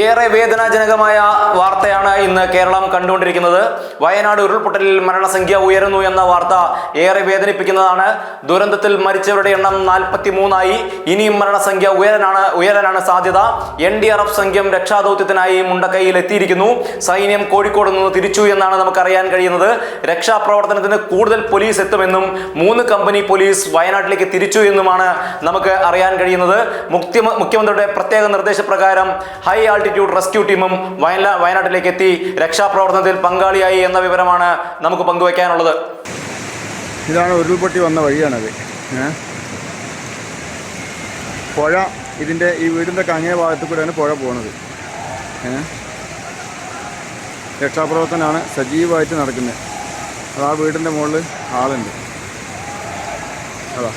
ഏറെ വേദനാജനകമായ വാർത്തയാണ് ഇന്ന് കേരളം കണ്ടുകൊണ്ടിരിക്കുന്നത്. വയനാട് ഉരുൾപൊട്ടലിൽ മരണസംഖ്യ ഉയരുന്നു എന്ന വാർത്ത ഏറെ വേദനിപ്പിക്കുന്നതാണ്. ദുരന്തത്തിൽ മരിച്ചവരുടെ എണ്ണം നാൽപ്പത്തി മൂന്നായി ഇനിയും മരണസംഖ്യ ഉയരാനാണ് ഉയരാനാണ് സാധ്യത. എൻ ഡി ആർ എഫ് സംഘം രക്ഷാദൗത്യത്തിനായി മുണ്ടക്കൈയിൽ എത്തിയിരിക്കുന്നു സൈന്യം കോഴിക്കോട് നിന്ന് തിരിച്ചു എന്നാണ് നമുക്കറിയാൻ കഴിയുന്നത്. രക്ഷാപ്രവർത്തനത്തിന് കൂടുതൽ പോലീസ് എത്തുമെന്നും മൂന്ന് കമ്പനി പോലീസ് വയനാട്ടിലേക്ക് തിരിച്ചു എന്നുമാണ് നമുക്ക് അറിയാൻ കഴിയുന്നത്. മുഖ്യ മുഖ്യമന്ത്രിയുടെ പ്രത്യേക നിർദ്ദേശപ്രകാരം ഹൈ ആൾട്ടിറ്റ്യൂഡ് റെസ്ക്യൂ ടീമും വയനാ വയനാട്ടിലേക്ക് എത്തി രക്ഷാപ്രവർത്തനത്തിൽ പങ്കാളിയായി എന്ന വിവരമാണ് നമുക്ക് പങ്കുവയ്ക്കാനുള്ളത് ഇതാണ് ഉരുൾപൊട്ടി വന്ന വഴിയാണത്? പുഴ ഇതിന്റെ ഈ വീടിന്റെ കങ്ങേ ഭാഗത്തു കൂടെയാണ് പുഴ പോണത്? രക്ഷാപ്രവർത്തനമാണ് സജീവമായിട്ട് നടക്കുന്നത് അത് ആ വീടിന്റെ മുകളിൽ ആളുണ്ട്. അതാ.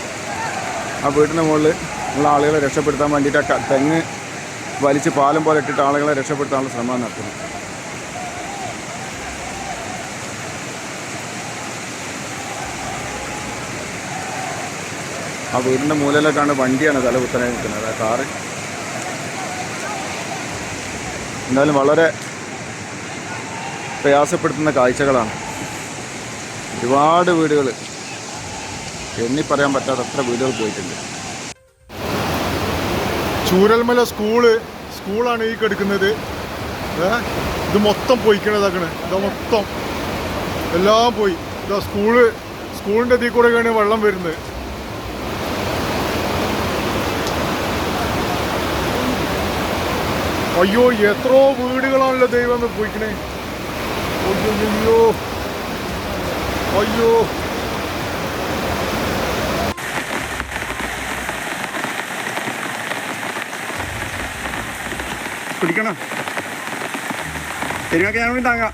ആ വീടിന്റെ മുകളിൽ ഉള്ള ആളുകളെ രക്ഷപ്പെടുത്താൻ വേണ്ടിയിട്ട് തെങ്ങ് വലിച്ച് പാലം പോലെ ഇട്ടിട്ട് ആളുകളെ രക്ഷപ്പെടുത്താനുള്ള ശ്രമം നടത്തുന്നു. ആ വീടിന്റെ മൂലയിലേക്കാണ് വണ്ടിയാണ് തല കുത്തനെ നിൽക്കുന്നത്. ആ കാറ്. എന്തായാലും വളരെ പ്രയാസപ്പെടുത്തുന്ന കാഴ്ചകളാണ്. ഒരുപാട് വീടുകൾ എണ്ണി പറയാൻ പറ്റാത്ത അത്ര വീടുകൾ പോയിട്ടുണ്ട്. ചൂരൽമല സ്കൂൾ സ്കൂളാണ് ഈ കെടുക്കുന്നത്. ഇത് മൊത്തം പോയിക്കണതാക്കണ്. ഇതാ മൊത്തം. എല്ലാം പോയി. ഇതാ സ്കൂൾ സ്കൂളിന്റെ ഇതിൽ കൂടെയൊക്കെയാണ് വെള്ളം വരുന്നത്. അയ്യോ എത്രയോ വീടുകളാണല്ലോ ദൈവം പോയിക്കണേ. അയ്യോ. അയ്യോ. പിടിക്കണം ശരിയൊക്കെ ഞാൻ താങ്ങാം.